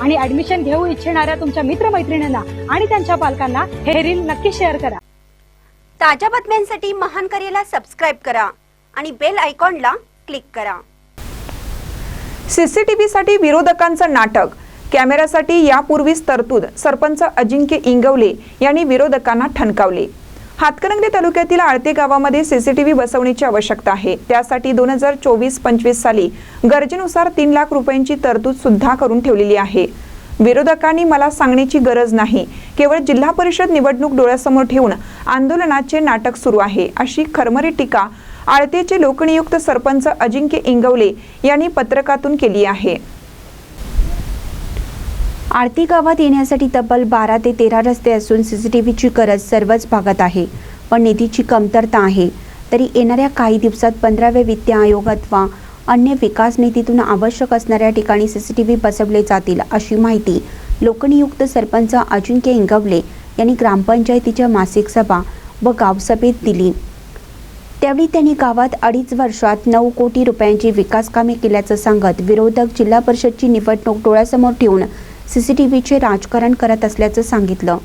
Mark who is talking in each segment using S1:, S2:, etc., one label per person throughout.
S1: आणि ऍडमिशन घेऊ इच्छिणाऱ्या तुमच्या मित्रमैत्रिणींना आणि त्यांच्या पालकांना हे रील नक्की शेअर करा.
S2: ताज्या बातम्यांसाठी महान करेला सबस्क्राईब करा आणि बेल आयकॉनला क्लिक करा.
S3: सीसीटीव्हीसाठी विरोधकांचं नाटक. कॅमेऱ्यासाठी यापूर्वीच तरतूद. सरपंच अजिंक्य इंगवले यांनी विरोधकांना ठणकावले. हातकणंगले तालुक्यातील आळते गावामध्ये सीसीटीव्ही बसवण्याची आवश्यकता आहे. त्यासाठी दोन हजार चोवीस पंचवीस साली गरजेनुसार तीन लाख रुपयांची तरतूद सुद्धा करून ठेवलेली आहे. विरोधकांनी मला सांगण्याची गरज नाही. केवळ जिल्हा परिषद निवडणूक डोळ्यासमोर ठेवून आंदोलनाचे नाटक सुरू आहे. अशी खरमरी टीका आळतेचे लोकनियुक्त सरपंच अजिंक्य इंगवले यांनी पत्रकातून केली आहे.
S2: आरती गावात येण्यासाठी तब्बल बारा ते तेरा रस्ते असून सीसीटीव्हीची गरज सर्वच भागात आहे. पण निधीची कमतरता आहे. तरी येणाऱ्या काही दिवसात पंधराव्या वित्त आयोग अथवा अन्य विकास निधीतून आवश्यक असणाऱ्या ठिकाणी सीसीटीव्ही बसवले जातील अशी माहिती लोकनियुक्त सरपंच अजिंक्य इंगवले यांनी ग्रामपंचायतीच्या मासिक सभा व गावसभेत दिली. त्यावेळी त्यांनी गावात अडीच वर्षात नऊ कोटी रुपयांची विकास कामे केल्याचं सांगत विरोधक जिल्हा परिषदची निवडणूक डोळ्यासमोर ठेवून सी सी टी व्हीचे राजकारण करत असल्याचं सांगितलं.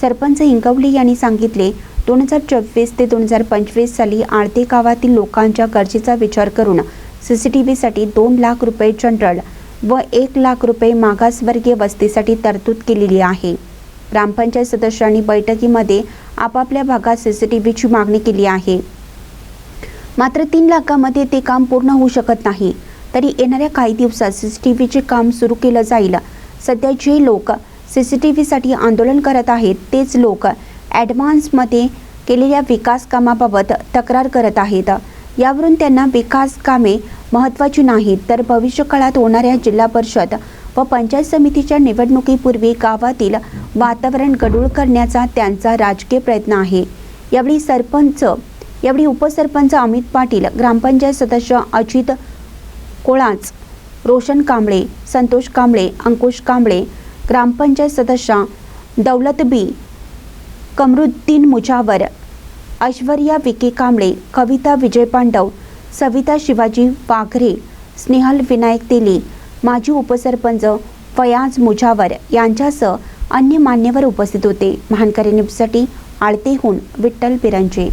S2: सरपंच हिंगवली यांनी सांगितले दोन हजार चोवीस ते दोन हजार पंचवीस साली आळते गावातील लोकांच्या गरजेचा विचार करून सी सी टी व्हीसाठी दोन लाख रुपये जनरल व एक लाख रुपये मागासवर्गीय वस्तीसाठी तरतूद केलेली आहे. ग्रामपंचायत सदस्यांनी बैठकीमध्ये आपापल्या भागात सी सी टी व्हीची मागणी केली आहे. मात्र तीन लाखामध्ये ते काम पूर्ण होऊ शकत नाही. तरी येणाऱ्या काही दिवसात सी सी टी व्हीचे काम सुरू केलं जाईल सध्या जे लोक सी सी टी व्हीसाठी आंदोलन करत आहेत तेच लोक ॲडव्हान्समध्ये केलेल्या विकास कामाबाबत तक्रार करत आहेत. यावरून त्यांना विकास कामे महत्त्वाची नाहीत तर भविष्यकाळात होणाऱ्या जिल्हा परिषद व पंचायत समितीच्या निवडणुकीपूर्वी गावातील वातावरण गडूळ करण्याचा त्यांचा राजकीय प्रयत्न आहे. यावेळी सरपंच यावेळी उपसरपंच अमित पाटील ग्रामपंचायत सदस्य अजित कोळाच रोशन कांबळे संतोष कांबळे अंकुश कांबळे ग्रामपंचायत सदस्य दौलत बी कमरुद्दीन मुजावर ऐश्वर्या विके कांबळे कविता विजय पांडव सविता शिवाजी वाघरे स्नेहल विनायक तेली माजी उपसरपंच फयाज मुजावर यांच्यासह अन्य मान्यवर उपस्थित होते. महानकरी न्यूजसाठी आळतेहून विठ्ठल पिरंजे.